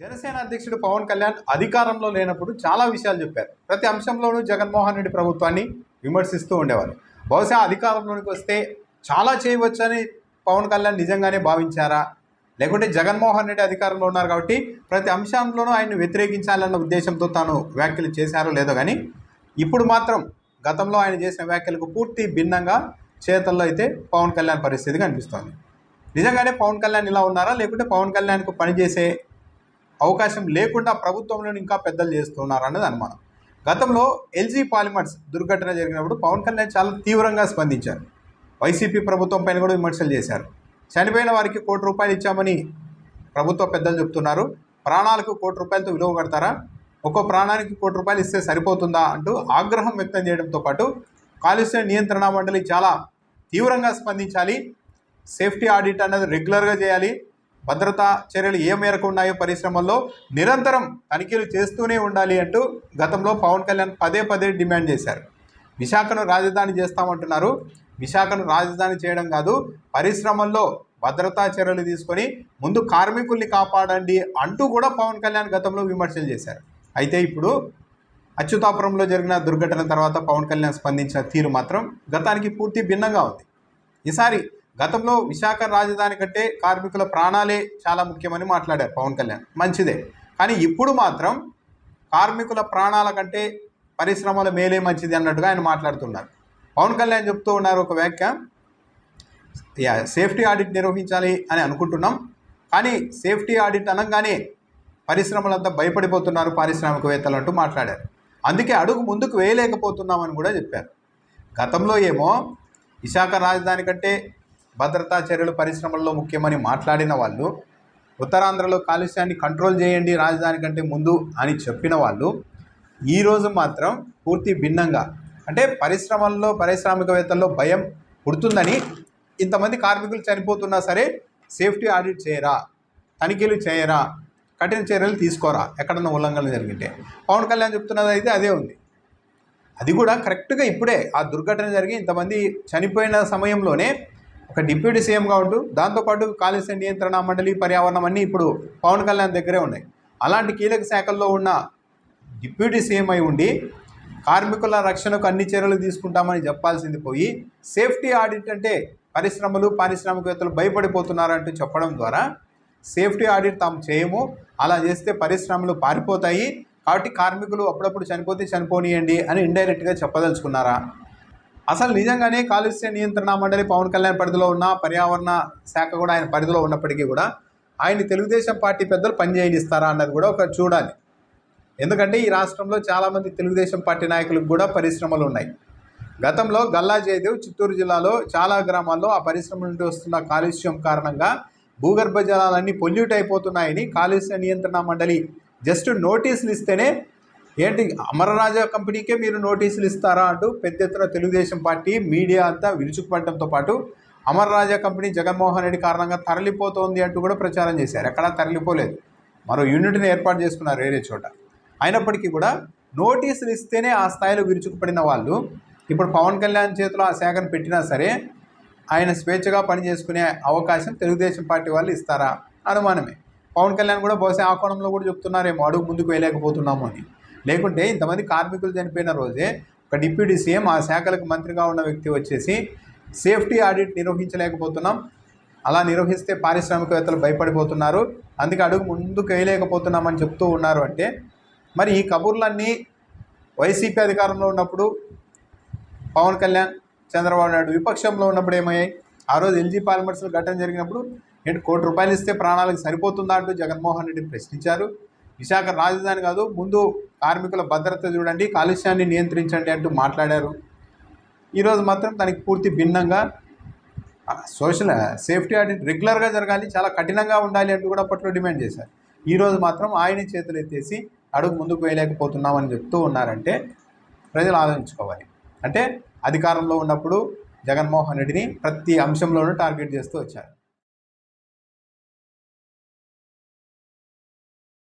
జనసేన అధ్యక్షుడు పవన్ కళ్యాణ్ అధికారంలో లేనప్పుడు చాలా విషయాలు చెప్పారు. ప్రతి అంశంలోనూ జగన్మోహన్ రెడ్డి ప్రభుత్వాన్ని విమర్శిస్తూ ఉండేవారు. బహుశా అధికారంలోనికి వస్తే చాలా చేయవచ్చని పవన్ కళ్యాణ్ నిజంగానే భావించారా? లేకుంటే జగన్మోహన్ రెడ్డి అధికారంలో ఉన్నారు కాబట్టి ప్రతి అంశంలోనూ ఆయన్ని వ్యతిరేకించాలన్న ఉద్దేశంతో తాను వ్యాఖ్యలు చేశారో లేదో కానీ ఇప్పుడు మాత్రం గతంలో ఆయన చేసిన వ్యాఖ్యలకు పూర్తి భిన్నంగా చేతల్లో అయితే పవన్ కళ్యాణ్ పరిస్థితి కనిపిస్తోంది. నిజంగానే పవన్ కళ్యాణ్ ఇలా ఉన్నారా? లేకుంటే పవన్ కళ్యాణ్కు పనిచేసే అవకాశం లేకుండా ప్రభుత్వంలో ఇంకా పెద్దలు చేస్తున్నారు అన్నది అనుమానం. గతంలో ఎల్జీ పాలిమర్స్ దుర్ఘటన జరిగినప్పుడు పవన్ కళ్యాణ్ చాలా తీవ్రంగా స్పందించారు. వైసీపీ ప్రభుత్వం పైన కూడా విమర్శలు చేశారు. చనిపోయిన వారికి కోటి రూపాయలు ఇచ్చామని ప్రభుత్వ పెద్దలు చెప్తున్నారు. ప్రాణాలకు కోటి రూపాయలతో విలువ కడతారా? ఒక్కో ప్రాణానికి కోటి రూపాయలు ఇస్తే సరిపోతుందా అంటూ ఆగ్రహం వ్యక్తం చేయడంతో పాటు కాలుష్య నియంత్రణ మండలి చాలా తీవ్రంగా స్పందించాలి. సేఫ్టీ ఆడిట్ అన్నది రెగ్యులర్గా చేయాలి. భద్రతా చర్యలు ఏ మేరకు ఉన్నాయో పరిశ్రమల్లో నిరంతరం తనిఖీలు చేస్తూనే ఉండాలి అంటూ గతంలో పవన్ కళ్యాణ్ పదే పదే డిమాండ్ చేశారు. విశాఖను రాజధాని చేస్తామంటున్నారు. విశాఖను రాజధాని చేయడం కాదు పరిశ్రమల్లో భద్రతా చర్యలు తీసుకొని ముందు కార్మికుల్ని కాపాడండి అంటూ కూడా పవన్ కళ్యాణ్ గతంలో విమర్శలు చేశారు. అయితే ఇప్పుడు అచ్యుతాపురంలో జరిగిన దుర్ఘటన తర్వాత పవన్ కళ్యాణ్ స్పందించిన తీరు మాత్రం గతానికి పూర్తి భిన్నంగా ఉంది. ఈసారి గతంలో విశాఖ రాజధాని కంటే కార్మికుల ప్రాణాలే చాలా ముఖ్యమని మాట్లాడారు పవన్ కళ్యాణ్. మంచిదే. కానీ ఇప్పుడు మాత్రం కార్మికుల ప్రాణాల కంటే పరిశ్రమల మేలే మంచిది అన్నట్టుగా ఆయన మాట్లాడుతున్నారు. పవన్ కళ్యాణ్ చెప్తూ ఉన్నారు ఒక వ్యాఖ్య. సేఫ్టీ ఆడిట్ నిర్వహించాలి అని అనుకుంటున్నాం. కానీ సేఫ్టీ ఆడిట్ అనగానే పరిశ్రమలంతా భయపడిపోతున్నారు పారిశ్రామికవేత్తలు అంటూ మాట్లాడారు. అందుకే అడుగు ముందుకు వేయలేకపోతున్నామని కూడా చెప్పారు. గతంలో ఏమో విశాఖ రాజధాని కంటే భద్రతా చర్యలు పరిశ్రమల్లో ముఖ్యమని మాట్లాడిన వాళ్ళు ఉత్తరాంధ్రలో కాలుష్యాన్ని కంట్రోల్ చేయండి రాజధాని కంటే ముందు అని చెప్పిన వాళ్ళు ఈరోజు మాత్రం పూర్తి భిన్నంగా అంటే పరిశ్రమల్లో పారిశ్రామికవేత్తల్లో భయం పుడుతుందని ఇంతమంది కార్మికులు చనిపోతున్నా సరే సేఫ్టీ ఆడిట్ చేయరా తనిఖీలు చేయరా కఠిన చర్యలు తీసుకోరా ఎక్కడన్నా ఉల్లంఘనలు జరిగింటే. పవన్ కళ్యాణ్ చెప్తున్నది అయితే అదే ఉంది. అది కూడా కరెక్ట్గా ఇప్పుడే ఆ దుర్ఘటన జరిగి ఇంతమంది చనిపోయిన సమయంలోనే ఒక డిప్యూటీ సీఎంగా ఉంటూ దాంతోపాటు కాలుష్య నియంత్రణ మండలి పర్యావరణం అన్నీ ఇప్పుడు పవన్ కళ్యాణ్ దగ్గరే ఉన్నాయి. అలాంటి కీలక శాఖల్లో ఉన్న డిప్యూటీ సీఎం అయి ఉండి కార్మికుల రక్షణకు అన్ని చర్యలు తీసుకుంటామని చెప్పాల్సింది పోయి సేఫ్టీ ఆడిట్ అంటే పరిశ్రమలు పారిశ్రామికవేత్తలు భయపడిపోతున్నారంటూ చెప్పడం ద్వారా సేఫ్టీ ఆడిట్ తాము చేయము అలా చేస్తే పరిశ్రమలు పారిపోతాయి కాబట్టి కార్మికులు అప్పుడప్పుడు చనిపోతే చనిపోనియండి అని ఇండైరెక్ట్గా చెప్పదలుచుకున్నారా? అసలు నిజంగానే కాలుష్య నియంత్రణ మండలి పవన్ కళ్యాణ్ పరిధిలో ఉన్న పర్యావరణ శాఖ కూడా ఆయన పరిధిలో ఉన్నప్పటికీ కూడా ఆయన తెలుగుదేశం పార్టీ పెద్దలు పనిచేయనిస్తారా అన్నది కూడా ఒక చూడాలి. ఎందుకంటే ఈ రాష్ట్రంలో చాలామంది తెలుగుదేశం పార్టీ నాయకులకు కూడా పరిశ్రమలు ఉన్నాయి. గతంలో గల్లా జయదేవ్ చిత్తూరు జిల్లాలో చాలా గ్రామాల్లో ఆ పరిశ్రమ నుండి వస్తున్న కాలుష్యం కారణంగా భూగర్భ జలాలన్నీ పొల్యూట్ అయిపోతున్నాయని కాలుష్య నియంత్రణ మండలి జస్ట్ నోటీసులు ఇస్తేనే ఏంటి అమరరాజా కంపెనీకే మీరు నోటీసులు ఇస్తారా అంటూ పెద్ద ఎత్తున తెలుగుదేశం పార్టీ మీడియా అంతా విరుచుకుపడటంతో పాటు అమరరాజా కంపెనీ జగన్మోహన్ రెడ్డి కారణంగా తరలిపోతోంది అంటూ కూడా ప్రచారం చేశారు. ఎక్కడా తరలిపోలేదు. మరో యూనిట్ని ఏర్పాటు చేసుకున్నారు వేరే చోట. అయినప్పటికీ కూడా నోటీసులు ఇస్తేనే ఆ స్థాయిలో విరుచుకుపడిన వాళ్ళు. ఇప్పుడు పవన్ కళ్యాణ్ చేతిలో ఆ శాఖను పెట్టినా సరే ఆయన స్వేచ్ఛగా పనిచేసుకునే అవకాశం తెలుగుదేశం పార్టీ వాళ్ళు ఇస్తారా? అనుమానమే. పవన్ కళ్యాణ్ కూడా బహుశా ఆ కోణంలో కూడా చెప్తున్నారేమో అడుగు ముందుకు వేయలేకపోతున్నాము అని. లేకుంటే ఇంతమంది కార్మికులు చనిపోయిన రోజే ఒక డిప్యూటీ సీఎం ఆ శాఖలకు మంత్రిగా ఉన్న వ్యక్తి వచ్చేసి సేఫ్టీ ఆడిట్ నిర్వహించలేకపోతున్నాం. అలా నిర్వహిస్తే పారిశ్రామికవేత్తలు భయపడిపోతున్నారు. అందుకే అడుగు ముందుకు వేయలేకపోతున్నామని చెప్తూ ఉన్నారు అంటే మరి ఈ కబుర్లన్నీ వైసీపీ అధికారంలో ఉన్నప్పుడు పవన్ కళ్యాణ్ చంద్రబాబు నాయుడు విపక్షంలో ఉన్నప్పుడు ఏమయ్యాయి? ఆ రోజు ఎల్జీ పాలిమర్స్లో ఘటన జరిగినప్పుడు ఏంటి కోటి రూపాయలు ఇస్తే ప్రాణాలకు సరిపోతుందా అంటూ జగన్మోహన్ రెడ్డి ప్రశ్నించారు. విశాఖ రాజధాని కాదు ముందు కార్మికుల భద్రత చూడండి కాలుష్యాన్ని నియంత్రించండి అంటూ మాట్లాడారు. ఈరోజు మాత్రం దానికి పూర్తి భిన్నంగా సోషల్ సేఫ్టీ ఆడిట్ రెగ్యులర్గా జరగాలి చాలా కఠినంగా ఉండాలి అంటూ కూడా అప్పట్లో డిమాండ్ చేశారు. ఈరోజు మాత్రం ఆయన చేతులు ఎత్తేసి అడుగు ముందుకు వేయలేకపోతున్నామని చెప్తూ ఉన్నారంటే ప్రజలు ఆలోచించుకోవాలి. అంటే అధికారంలో ఉన్నప్పుడు జగన్మోహన్ రెడ్డిని ప్రతి అంశంలోనూ టార్గెట్ చేస్తూ వచ్చారు.